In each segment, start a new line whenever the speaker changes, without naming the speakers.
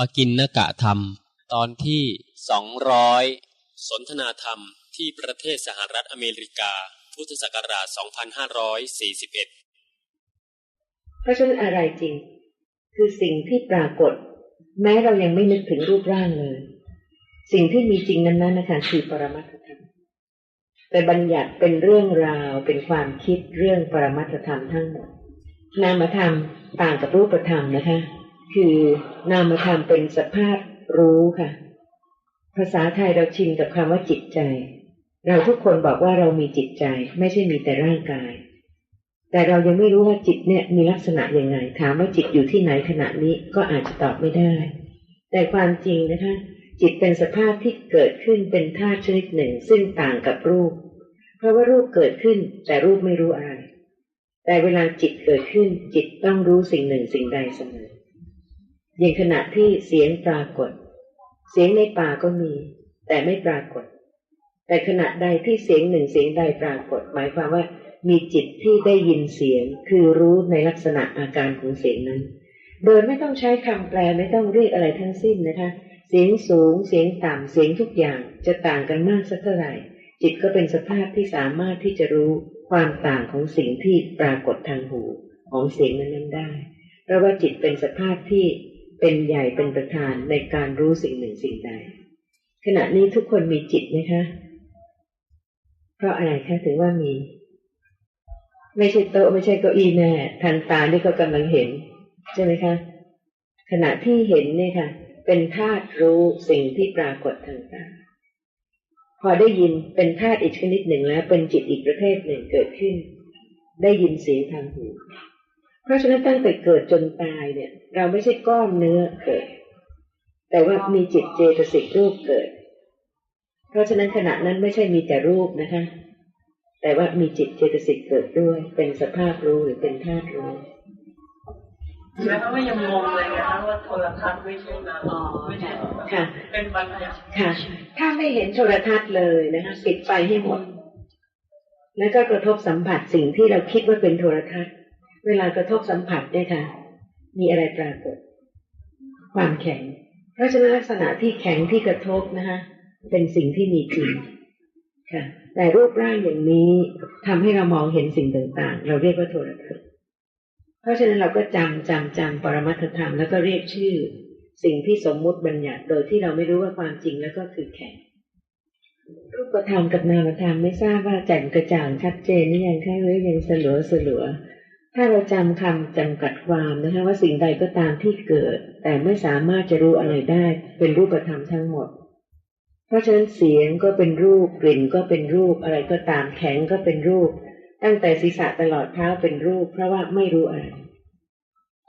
ปกินนกะธรรม ตอนที่สองร้อยสนทนาธรรมที่ประเทศสหรัฐอเมริกา พุทธศักราช 2541
เพราะฉะนั้นอะไรจริง คือสิ่งที่ปรากฏ แม้เรายังไม่นึกถึงรูปร่างเลย สิ่งที่มีจริงนั้นนั้นนะคะคือปรมัตถธรรมแต่บัญญัติเป็นเรื่องราวเป็นความคิดเรื่องปรมัตถธรรมทั้งหมดนามธรรมต่างกับรูปธรรมนะคะ คือนามธรรมเป็นสภาพรู้ค่ะ ภาษาไทยเราชินกับคำว่าจิตใจ เราทุกคนบอกว่าเรามีจิตใจ ไม่ใช่มีแต่ร่างกาย แต่เรายังไม่รู้ว่าจิตเนี่ยมีลักษณะยังไง ถามว่าจิตอยู่ที่ไหนขณะนี้ก็อาจจะตอบไม่ได้ แต่ความจริงนะคะ จิตเป็นสภาพที่เกิดขึ้นเป็นธาตุชนิดหนึ่ง ซึ่งต่างกับรูป เพราะว่ารูปเกิดขึ้นแต่รูปไม่รู้อะไร แต่เวลาจิตเกิดขึ้นจิตต้องรู้สิ่งหนึ่งสิ่งใดเสมอ อย่างขณะที่เสียงปรากฏ เสียงในป่าก็มี แต่ไม่ปรากฏ แต่ขณะใดที่เสียงหนึ่งเสียงใดปรากฏ หมายความว่ามีจิตที่ได้ยินเสียงคือรู้ในลักษณะอาการของเสียงนั้น โดยไม่ต้องใช้คำแปลไม่ต้องเรียกอะไรทั้งสิ้นนะคะ เสียงสูงเสียงต่ำเสียงทุกอย่างจะต่างกันมากสักเท่าไหร่ จิตก็เป็นสภาพที่สามารถที่จะรู้ความต่างของสิ่งที่ปรากฏทางหูของเสียงนั้นได้ เพราะว่าจิตเป็นสภาพที่ เป็นใหญ่เป็นประธานในการรู้สิ่งหนึ่งสิ่งใด ขณะนี้ทุกคนมีจิตไหมคะ เพราะอะไรคะถึงว่ามี ไม่ใช่โต๊ะไม่ใช่เก้าอี้แม่ทางตาที่เขากำลังเห็น ใช่ไหมคะ ขณะที่เห็นเนี่ยค่ะ เป็นธาตุรู้สิ่งที่ปรากฏทางตาพอได้ยินเป็นธาตุอีกชนิดหนึ่งแล้ว เป็นจิตอีกประเภทหนึ่งเกิดขึ้น ได้ยินเสียงทางหู ราะฉะนั้นตั้งแต่เกิดจนตายเนี่ย เราไม่ใช่ก้อนเนื้อเกิด แต่ว่ามีจิตเจตสิกรูปเกิด เพราะฉะนั้นขณะนั้นไม่ใช่มีแต่รูปนะคะ แต่ว่ามีจิตเจตสิกเกิดด้วย เป็นสภาพรู้หรือเป็นธาตุรู้
แม้ว่ายังงงเลยนะคะว่าโทรทัศน์ไม่ใช่นะไม่ใช่
ค่ะ
เป็นบัญญัติ
ค่ะ ถ้าไม่เห็นโทรทัศน์เลยนะคะปิดไฟให้หมด แล้วก็กระทบสัมผัสสิ่งที่เราคิดว่าเป็นโทรทัศน์ เวลากระทบสัมผัสเนี่ยค่ะ มีอะไรปรากฏ ความแข็ง เพราะฉะนั้นลักษณะที่แข็งที่กระทบนะคะเป็นสิ่งที่มีจริงค่ะ แต่รูปร่างอย่างนี้ทำให้เรามองเห็นสิ่งต่างๆ เราเรียกว่าโทรทัศน์เพราะฉะนั้นเราก็จำจำจำปรมัตถธรรมแล้วก็เรียกชื่อ สิ่งที่สมมุติบัญญัติโดยที่เราไม่รู้ว่าความจริงแล้วก็คือแข็งรูปธรรมกับนามธรรมไม่ทราบว่าแจ่มกระจ่างชัดเจนหรือยังคะหรือยังสลัวสลัว ถ้าเราจำคำจำกัดความนะคะว่าสิ่งใดก็ตามที่เกิด แต่ไม่สามารถจะรู้อะไรได้เป็นรูปธรรมทั้งหมด เพราะฉะนั้นเสียงก็เป็นรูปกลิ่นก็เป็นรูปอะไรก็ตามแข็งก็เป็นรูป ตั้งแต่ศีรษะตลอดเท้าเป็นรูป เพราะว่าไม่รู้อะไร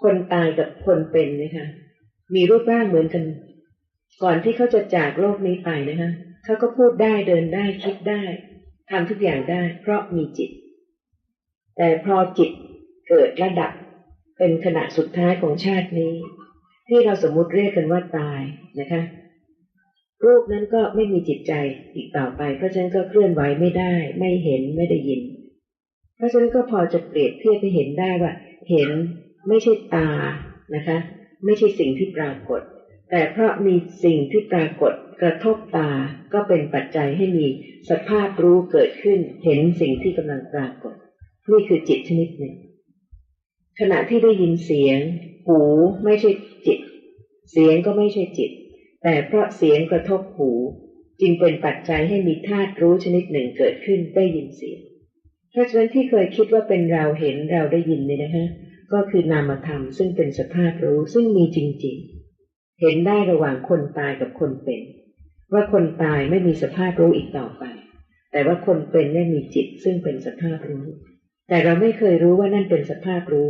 คนตายกับคนเป็นนะคะมีรูปร่างเหมือนกัน ก่อนที่เขาจะจากโลกนี้ไปนะคะเขาก็พูดได้เดินได้คิดได้ทำทุกอย่างได้ เพราะมีจิต แต่พอจิต เกิดระดับเป็นขณะสุดท้ายของชาตินี้ ที่เราสมมุติเรียกกันว่าตายนะคะรูปนั้นก็ไม่มีจิตใจอีกต่อไป เพราะฉะนั้นก็เคลื่อนไหวไม่ได้ ไม่เห็นไม่ได้ยิน เพราะฉะนั้นก็พอจะเปรียบเทียบให้เห็นได้ว่า เห็นไม่ใช่ตานะคะ ไม่ใช่สิ่งที่ปรากฏ แต่เพราะมีสิ่งที่ปรากฏกระทบตาก็เป็นปัจจัยให้มีสภาพรู้เกิดขึ้น เห็นสิ่งที่กำลังปรากฏ นี่คือจิตชนิดหนึ่ง ขณะที่ได้ยินเสียง หูไม่ใช่จิต เสียงก็ไม่ใช่จิต แต่เพราะเสียงกระทบหู จึงเป็นปัจจัยให้มีธาตุรู้ชนิดหนึ่งเกิดขึ้นได้ยินเสียง เพราะฉะนั้นที่เคยคิดว่าเป็นเราเห็นเราได้ยินเนี่ยนะคะก็คือนามธรรมซึ่งเป็นสภาพรู้ซึ่งมีจริง ๆ เห็นได้ระหว่างคนตายกับคนเป็น ว่าคนตายไม่มีสภาพรู้อีกต่อไป แต่ว่าคนเป็นได้มีจิตซึ่งเป็นสภาพรู้ แต่เราไม่เคยรู้ว่านั่นเป็นสภาพรู้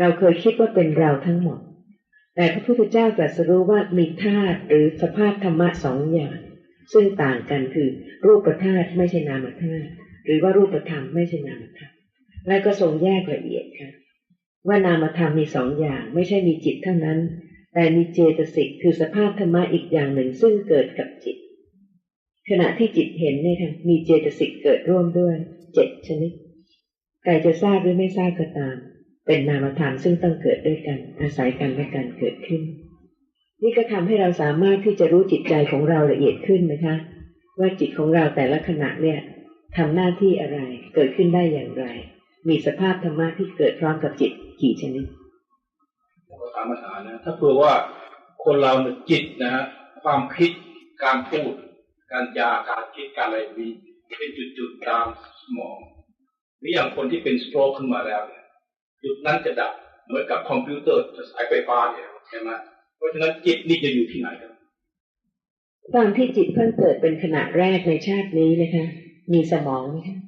เราเคยคิดว่าเป็นเราทั้งหมด แต่พระพุทธเจ้าตรัสรู้ว่ามีธาตุหรือสภาพธรรมะสองอย่าง ซึ่งต่างกันคือรูปธาตุไม่ใช่นามธาตุหรือว่ารูปธรรมไม่ใช่นามธรรมและก็ทรงแยกละเอียดค่ะว่านามธรรมมีสองอย่างไม่ใช่มีจิตเท่านั้น แต่มีเจตสิกคือสภาพธรรมะอีกอย่างหนึ่งซึ่งเกิดกับจิต ขณะที่จิตเห็นเนี่ยค่ะมีเจตสิกเกิดร่วมด้วยเจ็ดชนิด ใครจะทราบหรือไม่ทราบก็ตาม เป็นนามธรรมซึ่งต้องเกิดด้วยกัน อาศัยกันและกันเกิดขึ้น นี่ก็ทำให้เราสามารถที่จะรู้จิตใจของเราละเอียดขึ้นนะคะ ว่าจิตของเราแต่ละขณะเนี่ยทำหน้าที่อะไรเกิดขึ้นได้อย่างไร มีสภาพธรรมะที่เกิดพร้อมกับจิตกี่ชนิด
ผมก็ถามปัญหานะ ถ้าเผื่อว่าคนเราเนี่ยจิตนะฮะความคิดการพูด การจาการคิดการอะไรมีเป็นจุดๆตามสมอง หรืออย่างคนที่เป็นสโตรกขึ้นมาแล้วเนี่ยจุดนั้นจะดับเหมือนกับคอมพิวเตอร์สายไฟฟ้าเนี่ยใช่ไหมเพราะฉะนั้นจิตนี่จะอยู่ที่ไหนครับ
ตอนที่จิตเพิ่งเกิดเป็นขณะแรกในชาตินี้นะคะ มีสมองไหมคะ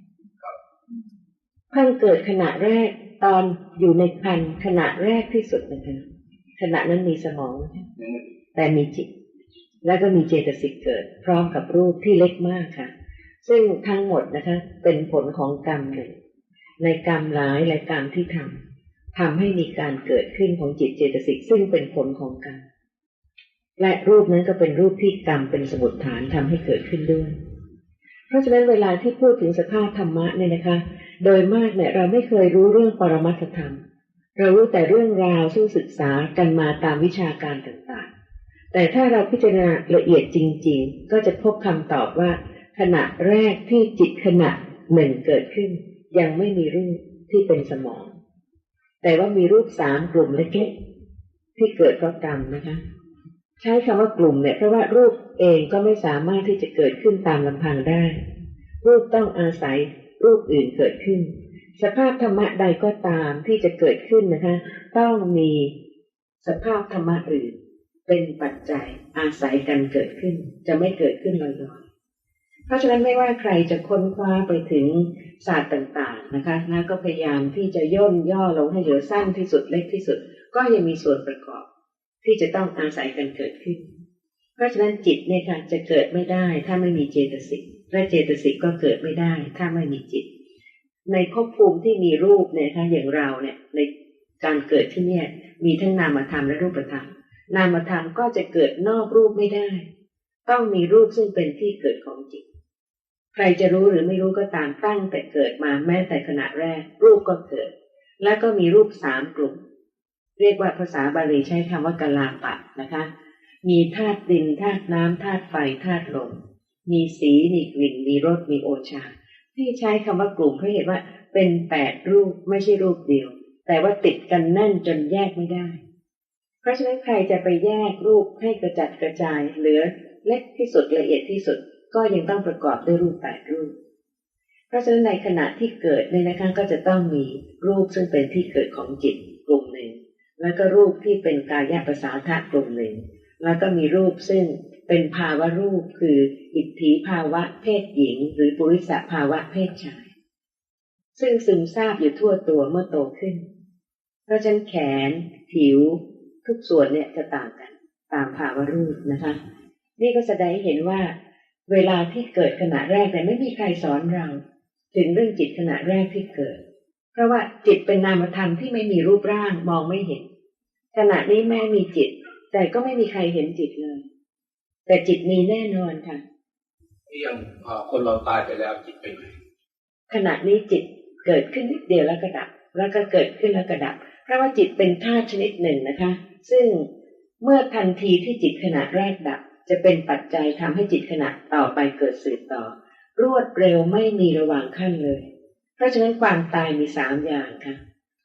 เพิ่งเกิดขณะแรกตอนอยู่ในครรภ์ขณะแรกที่สุดนะคะขณะนั้นมีสมองไหมคะแต่มีจิต แล้วก็มีเจตสิกเกิด พร้อมกับรูปที่เล็กมากค่ะ ซึ่งทั้งหมดนะคะ เป็นผลของกรรมหนึ่ง ในกรรมร้ายและกรรมที่ทำทำให้มีการเกิดขึ้นของจิตเจตสิกซึ่งเป็นผลของกรรมและรูปนั้นก็เป็นรูปที่กรรมเป็นสมุดฐานทำให้เกิดขึ้นด้วย เพราะฉะนั้นเวลาที่พูดถึงสภาพธรรมะเนี่ยนะคะ โดยมากเนี่ยเราไม่เคยรู้เรื่องปรมัตธรรม เรารู้แต่เรื่องราวซึ่งศึกษากันมาตามวิชาการต่างๆ แต่ถ้าเราพิจารณาละเอียดจริง ๆ ก็จะพบคำตอบว่า ขณะแรกที่จิตขณะหนึ่งเกิดขึ้น ยังไม่มีรูปที่เป็นสมอง แต่ว่ามีรูปสามกลุ่มเล็กๆที่เกิดเพราะกรรมนะคะ ใช้คำว่ากลุ่มเนี่ยเพราะว่ารูปเองก็ไม่สามารถที่จะเกิดขึ้นตามลำพังได้ รูปต้องอาศัยรูปอื่นเกิดขึ้น สภาพธรรมะใดก็ตามที่จะเกิดขึ้นนะคะ ต้องมีสภาพธรรมะอื่นเป็นปัจจัยอาศัยกันเกิดขึ้น จะไม่เกิดขึ้นลอย เพราะฉะนั้นไม่ว่าใครจะค้นคว้าไปถึงศาสตร์ต่างๆนะคะนะก็พยายามที่จะย่นย่อลงให้เหลือสั้นที่สุดเล็กที่สุด ก็ยังมีส่วนประกอบ ที่จะต้องอาศัยกันเกิดขึ้น เพราะฉะนั้นจิตเนี่ยค่ะจะเกิดไม่ได้ ถ้าไม่มีเจตสิกและเจตสิกก็เกิดไม่ได้ ถ้าไม่มีจิต ในภพภูมิที่มีรูปเนี่ยค่ะอย่างเราเนี่ยในการเกิดที่เนี่ยมีทั้งนามธรรมและรูปธรรม นามธรรมก็จะเกิดนอกรูปไม่ได้ ต้องมีรูปซึ่งเป็นที่เกิดของจิต ใครจะรู้หรือไม่รู้ก็ตามตั้งแต่เกิดมาแม้แต่ขณะแรก รูปก็เกิด แล้วก็มีรูปสามกลุ่ม เรียกว่าภาษาบาลีใช้คำว่ากลาปะนะคะ มีธาตุดินธาตุน้ำธาตุไฟธาตุลมมีสีมีกลิ่นมีรสมีโอชา ที่ใช้คำว่ากลุ่มเพราะเหตุว่าเป็นแปดรูปไม่ใช่รูปเดียว แต่ว่าติดกันแน่นจนแยกไม่ได้ เพราะฉะนั้นใครจะไปแยกรูปให้กระจัดกระจายเหลือเล็กที่สุดละเอียดที่สุด ก็ยังต้องประกอบด้วยรูปแปดรูป เพราะฉะนั้นในขณะที่เกิดเนี่ยนะคะก็จะต้องมีรูปซึ่งเป็นที่เกิดของจิตกลุ่มหนึ่ง แล้วก็รูปที่เป็นกายภาษาทะกลุ่มหนึ่ง แล้วก็มีรูปซึ่งเป็นภาวะรูปคืออิทธิภาวะเพศหญิง หรือปุริสภาวะเพศชาย ซึ่งซึมซาบอยู่ทั่วตัวเมื่อโตขึ้น เพราะฉะนั้นแขน ผิว ทุกส่วนเนี่ยจะต่างกัน ตามภาวะรูปนะคะ นี่ก็แสดงให้เห็นว่า เวลาที่เกิดขณะแรกแต่ไม่มีใครสอนเรา ถึงเรื่องจิตขณะแรกที่เกิด เพราะว่าจิตเป็นนามธรรมที่ไม่มีรูปร่างมองไม่เห็น ขณะนี้แม่มีจิต แต่ก็ไม่มีใครเห็นจิตเลย แต่จิตมีแน่นอนค่ะ
ที่อย่างอ่าคนเราตายไปแล้วจิตไปไหน
ขณะนี้จิตเกิดขึ้นนิดเดียวแล้วก็ดับ แล้วก็เกิดขึ้นแล้วก็ดับ เพราะว่าจิตเป็นธาตุชนิดหนึ่งนะคะ ซึ่งเมื่อทันทีที่จิตขณะแรกดับ จะเป็นปัจจัยทำให้จิตขณะต่อไปเกิดสืบต่อ รวดเร็วไม่มีระหว่างขั้นเลย เพราะฉะนั้นความตายมีสามอย่างค่ะ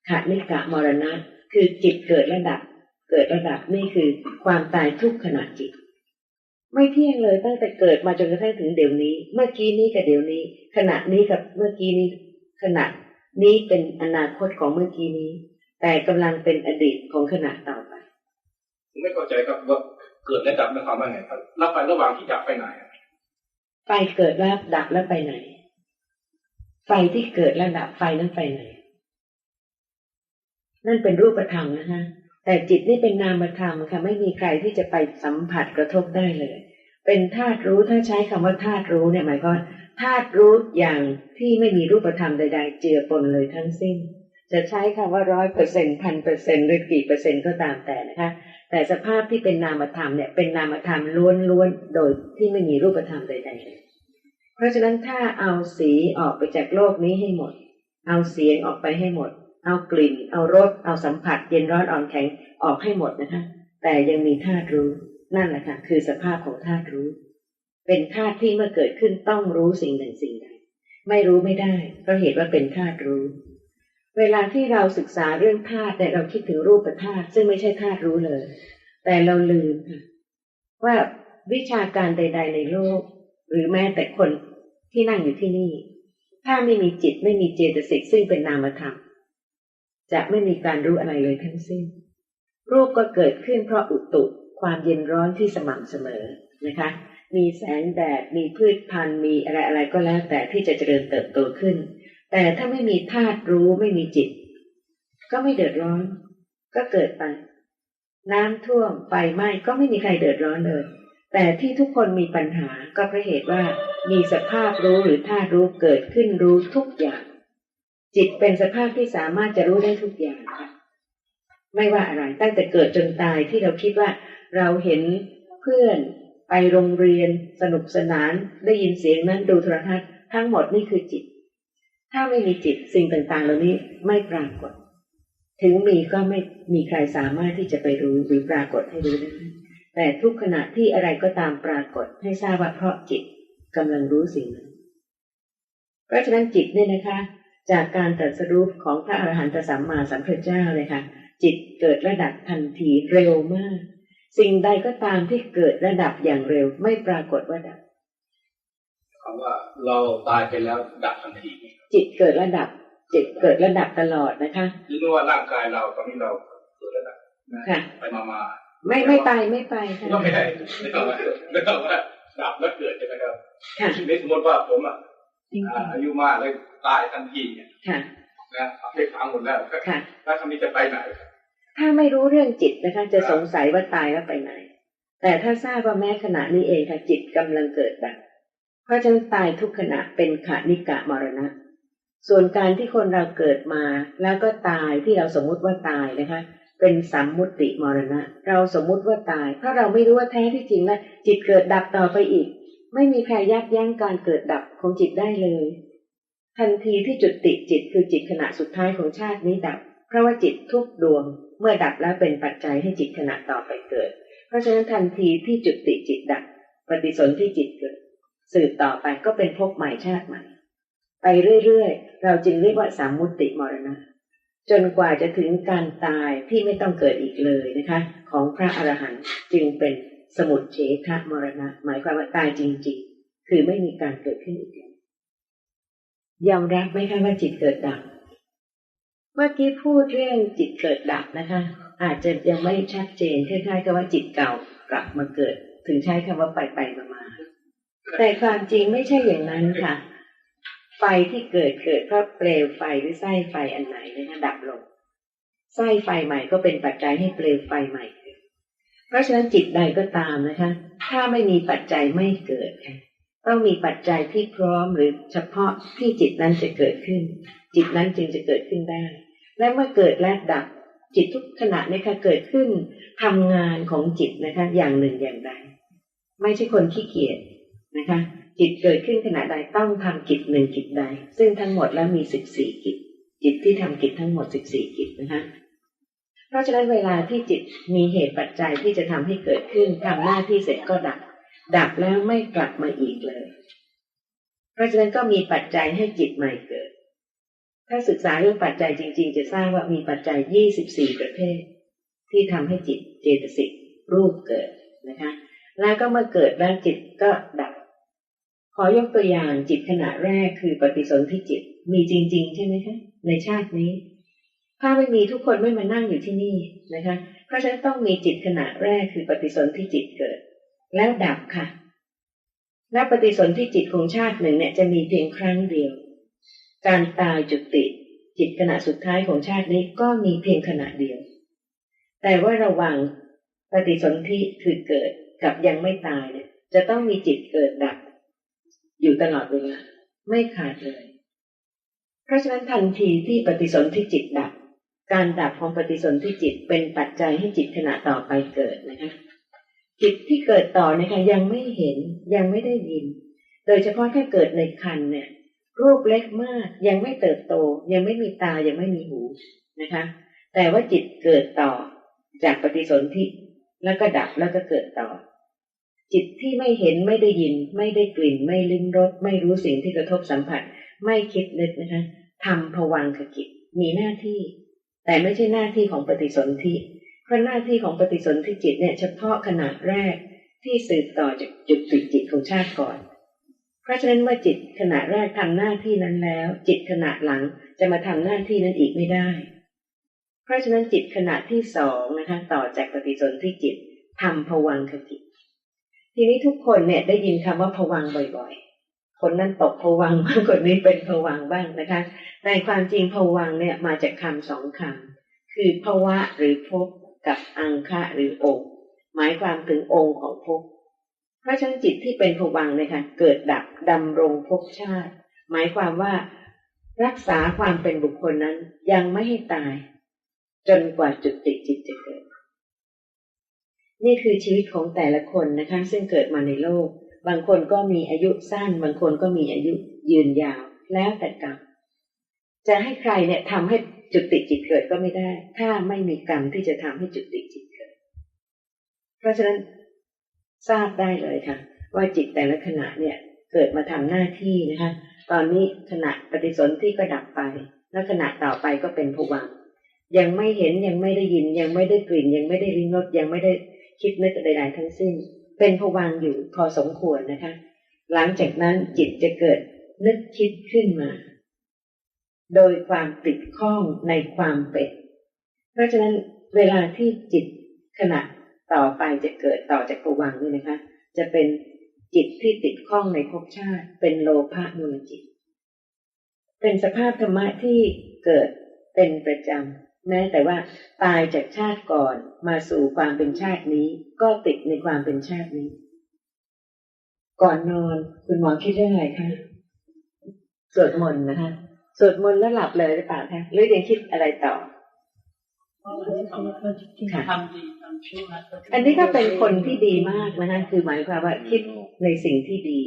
ขานิกะมรณะ คือจิตเกิดระดับ เกิดระดับนี่คือความตายทุกขณะจิต ไม่เที่ยงเลยตั้งแต่เกิดมาจนกระทั่งถึงเดี๋ยวนี้ เมื่อกี้นี้กับเดี๋ยวนี้ ขณะนี้กับเมื่อกี้นี้ขณะนี้เป็นอนาคตของเมื่อกี้นี้ แต่กำลังเป็นอดีตของขณะต่อไป
ไม่เข้าใจครับว่า เกิดและดับหมายความว่าไงครับแล้วไประหว่างที่ดับไปไหนอะ
ไฟเกิดแล้วดับแล้วไปไหน ไฟที่เกิดแล้วดับไฟนั้นไปไหน นั่นเป็นรูปธรรมนะคะแต่จิตนี่เป็นนามธรรมค่ะไม่มีใครที่จะไปสัมผัสกระทบได้เลย เป็นธาตุรู้ถ้าใช้คำว่าธาตุรู้เนี่ยหมายความธาตุรู้อย่างที่ไม่มีรูปธรรมใด ๆ เจือปนเลยทั้งสิ้น จะใช้คำว่าร้อยเปอร์เซ็นพันเปอร์เซ็นหรือกี่เปอร์เซ็นต์ก็ตามแต่นะคะ แต่สภาพที่เป็นนามธรรมเนี่ยเป็นนามธรรมล้วนๆโดยที่ไม่มีรูปธรรมใดๆเลยเพราะฉะนั้นถ้าเอาสีออกไปจากโลกนี้ให้หมด เอาเสียงออกไปให้หมด เอากลิ่น เอารส เอาสัมผัส เย็นร้อนอ่อนแข็งออกให้หมดนะคะ แต่ยังมีธาตุรู้นั่นแหละค่ะคือสภาพของธาตุรู้ เป็นธาตุที่เมื่อเกิดขึ้นต้องรู้สิ่งหนึ่งสิ่งใดไม่รู้ไม่ได้เพราะเหตุว่าเป็นธาตุรู้ เวลาที่เราศึกษาเรื่องธาตุแต่เราคิดถึงรูปธาตุซึ่งไม่ใช่ธาตุรู้เลย แต่เราลืมค่ะว่าวิชาการใด ๆ ในโลก หรือแม้แต่คนที่นั่งอยู่ที่นี่ ถ้าไม่มีจิตไม่มีเจตสิกซึ่งเป็นนามธรรมจะไม่มีการรู้อะไรเลยทั้งสิ้น รูปก็เกิดขึ้นเพราะอุตุความเย็นร้อนที่สม่ำเสมอนะคะ มีแสงแดดมีพืชพันธุ์มีอะไรอะไรก็แล้วแต่ที่จะเจริญเติบโตขึ้น แต่ถ้าไม่มีธาตุรู้ไม่มีจิต ก็ไม่เดือดร้อน ก็เกิดไป น้ำท่วมไฟไหม้ก็ไม่มีใครเดือดร้อนเลย แต่ที่ทุกคนมีปัญหาก็เพราะเหตุว่ามีสภาพรู้หรือธาตุรู้เกิดขึ้นรู้ทุกอย่าง จิตเป็นสภาพที่สามารถจะรู้ได้ทุกอย่างค่ะไม่ว่าอะไรตั้งแต่เกิดจนตายที่เราคิดว่า เราเห็นเพื่อนไปโรงเรียนสนุกสนานได้ยินเสียงนั้นดูโทรทัศน์ทั้งหมดนี่คือจิต ถ้าไม่มีจิตสิ่งต่างๆ เหล่านี้ไม่ปรากฏ ถึงมีก็ไม่มีใครสามารถที่จะไปรู้หรือปรากฏให้รู้ได้แต่ทุกขณะที่อะไรก็ตามปรากฏให้ทราบว่าเพราะจิตกำลังรู้สิ่งนั้นเพราะฉะนั้นจิตเนี่ยนะคะ จากการตรัสรู้ของพระอรหันตสัมมาสัมพุทธเจ้าเลยค่ะจิตเกิดระดับทันทีเร็วมาก สิ่งใดก็ตามที่เกิดระดับอย่างเร็วไม่ปรากฏว่าดับ
คำว่าเราตายไปแล้วดับทันที
จิตเกิดระดับ จิตเกิดระดับตลอดนะคะ
หรือไม่ว่าร่างกายเราตอนนี้เราเกิดระดับนะ
ค่ะ
ไปมามา
ไม่ไม่ไปไม่ไปค่ะ
ก็ไม่ได้ไม่ต้องว่าไม่ต้องว่าดับแล้วเกิดใช่ไหมครับ
ค่ะ
ชีวิตสมมติว่าผมอะ
จริง
อ่าอายุมากเลยตายทันทีเนี่ย
ๆค่ะ
นะเอาไปฝังหมดแล้วก็
ค่ะ
แล้วคำนี้จะไปไหน
ถ้าไม่รู้เรื่องจิตนะคะ จะสงสัยว่าตายแล้วไปไหน แต่ถ้าทราบว่าแม้ขณะนี้เองค่ะจิตกำลังเกิดดับเพราะฉะนั้นตายทุกขณะเป็นขานิกะมรณะ ส่วนการที่คนเราเกิดมาแล้วก็ตายที่เราสมมุติว่าตายนะคะ เป็นสัมมุติมรณะ เราสมมุติว่าตาย เพราะเราไม่รู้ว่าแท้ที่จริงแล้วจิตเกิดดับต่อไปอีก ไม่มีใครยับยั้งการเกิดดับของจิตได้เลย ทันทีที่จุดติจิตคือจิตขณะสุดท้ายของชาตินี้ดับ เพราะว่าจิตทุกดวง เมื่อดับแล้วเป็นปัจจัยให้จิตขณะต่อไปเกิด เพราะฉะนั้นทันทีที่จุดติจิตดับ ปฏิสนธิจิตเกิด สืบต่อไปก็เป็นภพใหม่ชาติใหม่ ไปเรื่อยๆ เราจึงเรียกว่าสามมุติมรณะ จนกว่าจะถึงการตายที่ไม่ต้องเกิดอีกเลยนะคะ ของพระอรหันต์จึงเป็นสมุทเฉทมรณะ หมายความว่าตายจริง ๆ คือไม่มีการเกิดขึ้นอีกแล้วยอมรับไหมคะว่าจิตเกิดดับ เมื่อกี้พูดเรื่องจิตเกิดดับนะคะ อาจจะยังไม่ชัดเจนคล้ายๆกับว่าจิตเก่ากลับมาเกิด ถึงใช้คำว่าไปไปมามาๆแต่ความจริงไม่ใช่อย่างนั้นค่ะ ไฟที่เกิดเกิดเพราะเปลวไฟหรือไส้ไฟอันไหนนะคะดับลงไส้ไฟใหม่ก็เป็นปัจจัยให้เปลวไฟใหม่เกิดเพราะฉะนั้นจิตใดก็ตามนะคะ ถ้าไม่มีปัจจัยไม่เกิดค่ะต้องมีปัจจัยที่พร้อมหรือเฉพาะที่จิตนั้นจะเกิดขึ้น จิตนั้นจึงจะเกิดขึ้นได้ และเมื่อเกิดและดับจิตทุกขณะนะคะเกิดขึ้นทำงานของจิตนะคะ อย่างหนึ่งอย่างใดไม่ใช่คนขี้เกียจนะคะ จิตเกิดขึ้นขณะใดต้องทำกิจหนึ่งกิจใด ซึ่งทั้งหมดแล้วมีสิบสี่กิจ จิตที่ทำกิจทั้งหมดสิบสี่กิจนะคะเพราะฉะนั้นเวลาที่จิตมีเหตุปัจจัยที่จะทำให้เกิดขึ้นทำหน้าที่เสร็จก็ดับ ดับแล้วไม่กลับมาอีกเลย เพราะฉะนั้นก็มีปัจจัยให้จิตใหม่เกิด ถ้าศึกษาเรื่องปัจจัยจริง ๆ จะทราบว่ามีปัจจัย24ประเภท ที่ทำให้จิตเจตสิกรูปเกิดนะคะ แล้วก็เมื่อเกิดแล้วจิตก็ดับ ขอยกตัวอย่างจิตขณะแรกคือปฏิสนธิจิตมีจริง ๆ ใช่ไหมคะ ในชาตินี้ ถ้าไม่มีทุกคนไม่มานั่งอยู่ที่นี่นะคะ เพราะฉะนั้นต้องมีจิตขณะแรกคือปฏิสนธิจิตเกิด แล้วดับค่ะ และปฏิสนธิจิตของชาติหนึ่งเนี่ยจะมีเพียงครั้งเดียว การตายจุติจิตขณะสุดท้ายของชาตินี้ก็มีเพียงขณะเดียว แต่ว่าระหว่างปฏิสนธิคือเกิดกับยังไม่ตายเนี่ยจะต้องมีจิตเกิดดับ อยู่ตลอดเวลาไม่ขาดเลย เพราะฉะนั้นทันทีที่ปฏิสนธิจิตดับ การดับของปฏิสนธิจิตเป็นปัจจัยให้จิตขณะต่อไปเกิดนะคะจิตที่เกิดต่อนะคะยังไม่เห็นยังไม่ได้ยิน โดยเฉพาะถ้าเกิดในคันเนี่ยรูปเล็กมากยังไม่เติบโต ยังไม่มีตายังไม่มีหูนะคะ แต่ว่าจิตเกิดต่อจากปฏิสนธิแล้วก็ดับแล้วก็เกิดต่อ จิตที่ไม่เห็นไม่ได้ยิน ไม่ได้กลิ่น ไม่ลิ้มรสไม่รู้สิ่งที่กระทบสัมผัส ไม่คิดนึกนะคะทำผวังขกิจมีหน้าที่ แต่ไม่ใช่หน้าที่ของปฏิสนธิเพราะหน้าที่ของปฏิสนธิจิตเนี่ยเฉพาะขนาดแรกที่สืบต่อจากจุดติจิตของชาติก่อน เพราะฉะนั้นเมื่อจิตขณะแรกทำหน้าที่นั้นแล้ว จิตขณะหลังจะมาทำหน้าที่นั้นอีกไม่ได้ เพราะฉะนั้นจิตขณะที่สองนะคะต่อจากปฏิสนธิจิตทำผวังขกิจ ทีนี้ทุกคนเนี่ยได้ยินคำว่าผวังบ่อยๆ คนนั้นตกผวังบ้างคนนี้เป็นผวังบ้างนะคะ ในความจริงผวังเนี่ยมาจากคำสองคำคือภวะหรือภพกับอังคะหรือองค์หมายความถึงองค์ของภพเพราะฉะนั้นจิตที่เป็นผวังเนี่ยค่ะเกิดดับดำรงภพชาติ หมายความว่ารักษาความเป็นบุคคลนั้นยังไม่ให้ตาย จนกว่าจุดติจิตจะเกิด นี่คือชีวิตของแต่ละคนนะคะ ซึ่งเกิดมาในโลก บางคนก็มีอายุสั้น บางคนก็มีอายุยืนยาว แล้วแต่กรรม จะให้ใครเนี่ยทำให้จุติจิตเกิดก็ไม่ได้ ถ้าไม่มีกรรมที่จะทำให้จุติจิตเกิด เพราะฉะนั้นทราบได้เลยค่ะ ว่าจิตแต่ละขณะเนี่ยเกิดมาทำหน้าที่นะคะ ตอนนี้ขณะปฏิสนธิก็ดับไป แล้วขณะต่อไปก็เป็นผวังยังไม่เห็นยังไม่ได้ยินยังไม่ได้กลิ่นยังไม่ได้ลิ้มรสยังไม่ได้ คิดนึกใดๆทั้งสิ้น เป็นผวังอยู่พอสมควรนะคะ หลังจากนั้นจิตจะเกิดนึกคิดขึ้นมา โดยความติดข้องในความเป็น เพราะฉะนั้นเวลาที่จิตขณะต่อไปจะเกิดต่อจากผวังนี่นะคะ จะเป็นจิตที่ติดข้องในภพชาติ เป็นโลภะมูลจิต เป็นสภาพธรรมะที่เกิดเป็นประจำ แม้แต่ว่าตายจากชาติก่อนมาสู่ความเป็นชาตินี้ ก็ติดในความเป็นชาตินี้ ก่อนนอนคุณหมอคิดเรื่องอะไรคะสวดมนต์นะคะสวดมนต์แล้วหลับเลยหรือเปล่าคะหรือยังคิดอะไรต่อค่ะ
ทำดีทำชั่ว
อันนี้ก็เป็นคนที่ดีมากนะคะคือหมายความว่าคิดในสิ่งที่ดี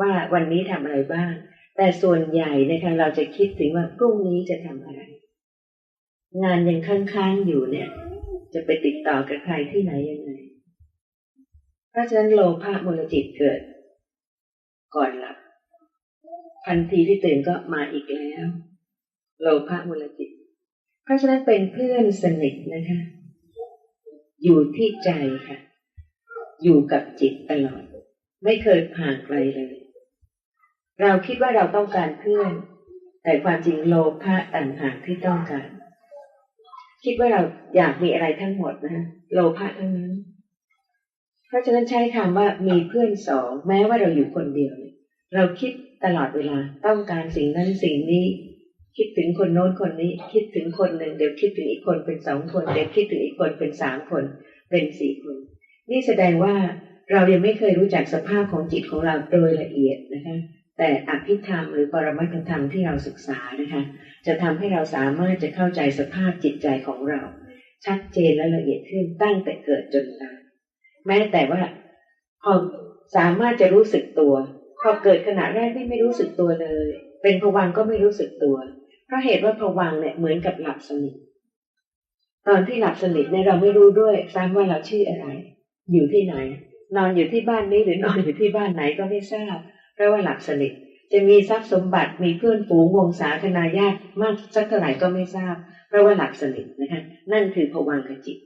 ว่าวันนี้ทำอะไรบ้าง แต่ส่วนใหญ่นะคะเราจะคิดถึงว่าพรุ่งนี้จะทำอะไร งานยังค้างๆอยู่เนี่ย จะไปติดต่อกับใครที่ไหนยังไง เพราะฉะนั้นโลภะมูลจิตเกิด ก่อนหลับ ทันทีที่ตื่นก็มาอีกแล้ว โลภะมูลจิต เพราะฉะนั้นเป็นเพื่อนสนิทนะคะ อยู่ที่ใจค่ะ อยู่กับจิตตลอด ไม่เคยผ่านไกลเลย เราคิดว่าเราต้องการเพื่อน แต่ความจริงโลภะต่างหากที่ต้องการ คิดว่าเราอยากมีอะไรทั้งหมดนะฮะโลภะทั้งนั้น เพราะฉะนั้นใช้คำว่ามีเพื่อนสองแม้ว่าเราอยู่คนเดียวเนี่ยเราคิดตลอดเวลาต้องการสิ่งนั้นสิ่งนี้คิดถึงคนโน้นคนนี้ คิดถึงคนหนึ่งเดี๋ยวคิดถึงอีกคนเป็นสองคน เดี๋ยวคิดถึงอีกคนเป็นสามคน เป็นสี่คน นี่แสดงว่าเรายังไม่เคยรู้จักสภาพของจิตของเราโดยละเอียดนะคะ แต่อภิธรรมหรือปรมัตถธรรมที่เราศึกษานะคะ จะทำให้เราสามารถจะเข้าใจสภาพจิตใจของเรา ชัดเจนและละเอียดขึ้นตั้งแต่เกิดจนตายแม้แต่ว่าพอสามารถจะรู้สึกตัว พอเกิดขณะแรกนี่ไม่รู้สึกตัวเลย เป็นผวังก็ไม่รู้สึกตัว เพราะเหตุว่าผวังเนี่ยเหมือนกับหลับสนิทตอนที่หลับสนิทเนี่ยเราไม่รู้ด้วยซ้ำว่าเราชื่ออะไร อยู่ที่ไหน นอนอยู่ที่บ้านนี้หรือนอนอยู่ที่บ้านไหนก็ไม่ทราบเพราะว่าหลับสนิท จะมีทรัพย์สมบัติมีเพื่อนฝูงวงศาคณาญาติมากสักเท่าไหร่ก็ไม่ทราบ เพราะว่าหลับสนิทนะคะนั่นคือผวังคจิต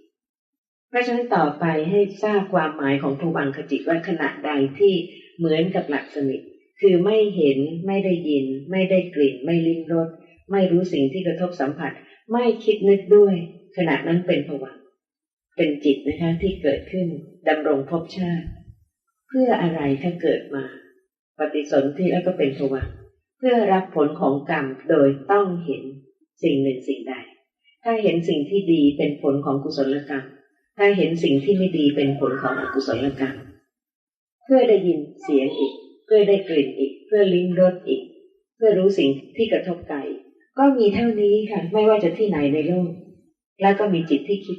เพราะฉะนั้นต่อไปให้ทราบความหมายของผวังคจิตว่าขณะใดที่เหมือนกับหลับสนิท คือไม่เห็นไม่ได้ยิน ไม่ได้กลิ่น ไม่ลิ้มรสไม่รู้สิ่งที่กระทบสัมผัส ไม่คิดนึกด้วย ขณะนั้นเป็นผวังเป็นจิตนะคะที่เกิดขึ้นดำรงภพชาติ เพื่ออะไรถ้าเกิดมา ปฏิสนธิแล้วก็เป็นผวังเพื่อรับผลของกรรมโดยต้องเห็นสิ่งหนึ่งสิ่งใด ถ้าเห็นสิ่งที่ดีเป็นผลของกุศลกรรม ถ้าเห็นสิ่งที่ไม่ดีเป็นผลของอกุศลกรรม เพื่อได้ยินเสียงอีก เพื่อได้กลิ่นอีก เพื่อลิ้มรสอีก เพื่อรู้สิ่งที่กระทบกายก็มีเท่านี้ค่ะ ไม่ว่าจะที่ไหนในโลก แล้วก็มีจิตที่คิด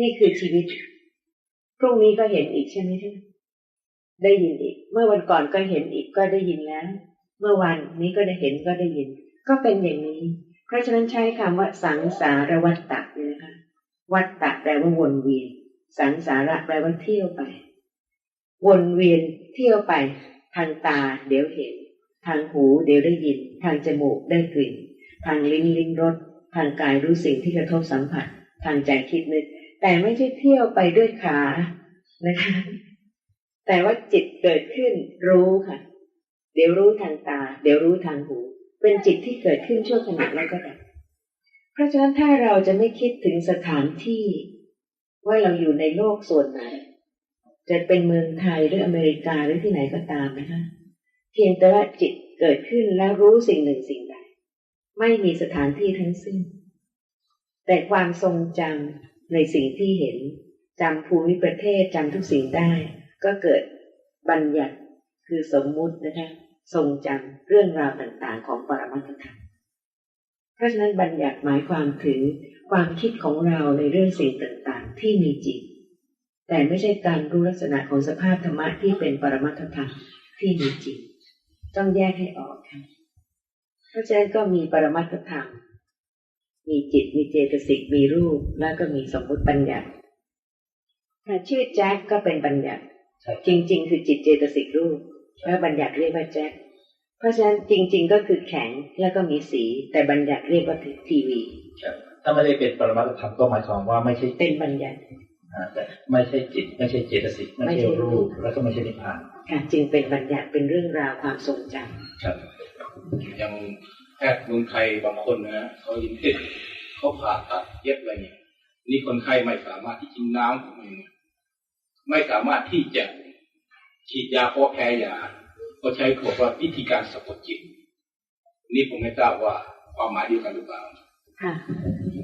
นี่คือชีวิต พรุ่งนี้ก็เห็นอีกใช่ไหมท่าน ได้ยินอีก เมื่อวันก่อนก็เห็นอีกก็ได้ยินแล้ว เมื่อวันนี้ก็ได้เห็นก็ได้ยิน ก็เป็นอย่างนี้ เพราะฉะนั้นใช้คำว่าสังสารวัฏฏะเนี่ยนะคะวัฏฏะแปลว่าวนเวียน สังสาระแปลว่าเที่ยวไป วนเวียนเที่ยวไป ทางตาเดี๋ยวเห็น ทางหูเดี๋ยวได้ยิน ทางจมูกได้กลิ่น ทางลิ้นลิ้มรสทางกายรู้สิ่งที่กระทบสัมผัส ทางใจคิดนึกแต่ไม่ใช่เที่ยวไปด้วยขานะคะ แต่ว่าจิตเกิดขึ้นรู้ค่ะ เดี๋ยวรู้ทางตา เดี๋ยวรู้ทางหู เป็นจิตที่เกิดขึ้นชั่วขณะแล้วก็ดับเพราะฉะนั้นถ้าเราจะไม่คิดถึงสถานที่ ว่าเราอยู่ในโลกส่วนไหน จะเป็นเมืองไทยหรืออเมริกาหรือที่ไหนก็ตามนะคะเพียงแต่ว่าจิตเกิดขึ้นแล้วรู้สิ่งหนึ่งสิ่งใดไม่มีสถานที่ทั้งสิ้น แต่ความทรงจำในสิ่งที่เห็นจำภูมิประเทศจำทุกสิ่งได้ ก็เกิดบัญญัติคือสมมุตินะคะทรงจำเรื่องราวต่างๆ ของปรมัตถธรรมเพราะฉะนั้นบัญญัติหมายความถึงความคิดของเราในเรื่องสิ่งต่างๆ ที่มีจริงแต่ไม่ใช่การรู้ลักษณะของสภาพธรรมะที่เป็นปรมัตถธรรมที่มีจริงต้องแยกให้ออกค่ะเพราะฉะนั้นก็มีปรมัตถธรรม มีจิต มีเจตสิก มีรูป แล้วก็มีสมมุติบัญญัติถ้าชื่อแจ็คก็เป็นบัญญัติ จริง ๆ คือจิตเจตสิกรูปแล้วบัญญัติเรียกว่าแจ็คเพราะฉะนั้นจริง ๆ ก็คือแข็งแล้วก็มีสี แต่บัญญัติเรียกว่าทีวี
ครับถ้าไม่ได้เป็นปรมัตถธรรมก็หมายความว่าไม่ใช่
เป็นบัญญัติ
อ่าแต่ไม่ใช่จิต ไม่ใช่เจตสิกไม่
ไม่ใช่
ใช่รูปแล้วก็ไม่ใช่นิพพาน
ค่ะจึงเป็นบัญญัติเป็นเรื่องราวความทรงจำ
ครับ
อย่างแพทย์เมืองไทยบางคนนะเขายิงติดเขาผ่าตัดเย็บอะไรเนี่ยนี่คนไข้ไม่สามารถที่กินน้ำของมันเนี่ย ไม่สามารถที่จะฉีดยาเพราะแพ้ยาก็ใช้บอกว่าวิธีการสะกดจิต นี่ผมไม่ทราบว่าความหมายเดียวกันหรือเปล่า
ค่ะ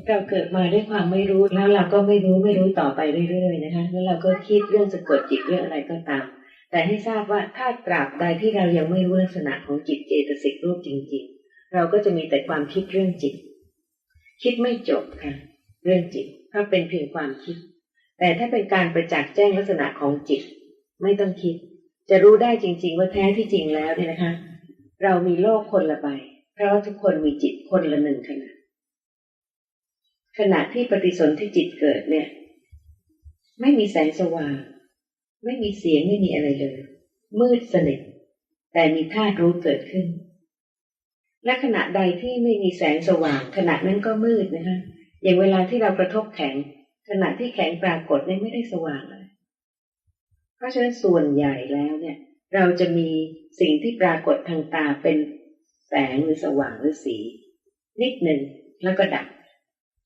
เราเกิดมาด้วยความไม่รู้แล้วเราก็ไม่รู้ไม่รู้ต่อไปเรื่อยๆนะคะแล้วเราก็คิดเรื่องสะกดจิตเรื่องอะไรก็ตาม แต่ให้ทราบว่าถ้าตราบใดที่เรายังไม่รู้ลักษณะของจิตเจตสิกรูปจริง ๆ เราก็จะมีแต่ความคิดเรื่องจิต คิดไม่จบค่ะ เรื่องจิตเพราเป็นเพียงความคิด แต่ถ้าเป็นการประจักษ์แจ้งลักษณะของจิต ไม่ต้องคิด จะรู้ได้จริง ๆ ว่าแท้ที่จริงแล้วเนี่ยนะคะ เรามีโลกคนละใบเพราะว่าทุกคนมีจิตคนละหนึ่งขณะขณะที่ปฏิสนธิจิตเกิดเนี่ย ไม่มีแสงสว่าง ไม่มีเสียงไม่มีอะไรเลย มืดสนิทแต่มีธาตุรู้เกิดขึ้น และขณะใดที่ไม่มีแสงสว่าง ขณะนั้นก็มืดนะคะอย่างเวลาที่เรากระทบแข็ง ขณะที่แข็งปรากฏเนี่ยไม่ได้สว่างเลยเพราะฉะนั้นส่วนใหญ่แล้วเนี่ย เราจะมีสิ่งที่ปรากฏทางตาเป็นแสงหรือสว่างหรือสี นิดหนึ่งแล้วก็ดับ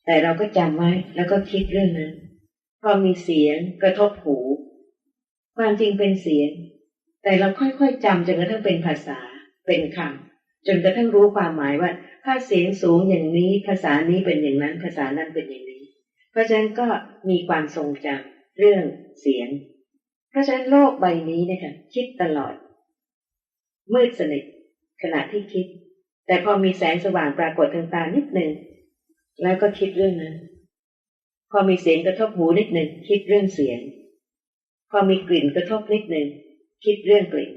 แต่เราก็จำไว้แล้วก็คิดเรื่องนั้น พอมีเสียงกระทบหู ความจริงเป็นเสียง แต่เราค่อยๆจำจนกระทั่งเป็นภาษาเป็นคำจนกระทั่งรู้ความหมายว่า ถ้าเสียงสูงอย่างนี้ภาษานี้เป็นอย่างนั้นภาษานั้นเป็นอย่างนี้ เพราะฉะนั้นก็มีความทรงจำเรื่องเสียง เพราะฉะนั้นโลกใบนี้เนี่ยค่ะคิดตลอด มืดสนิทขณะที่คิด แต่พอมีแสงสว่างปรากฏทางตานิดหนึ่งแล้วก็คิดเรื่องนั้น พอมีเสียงกระทบหูนิดหนึ่งคิดเรื่องเสียง พอมีกลิ่นกระทบนิดหนึ่งคิดเรื่องกลิ่น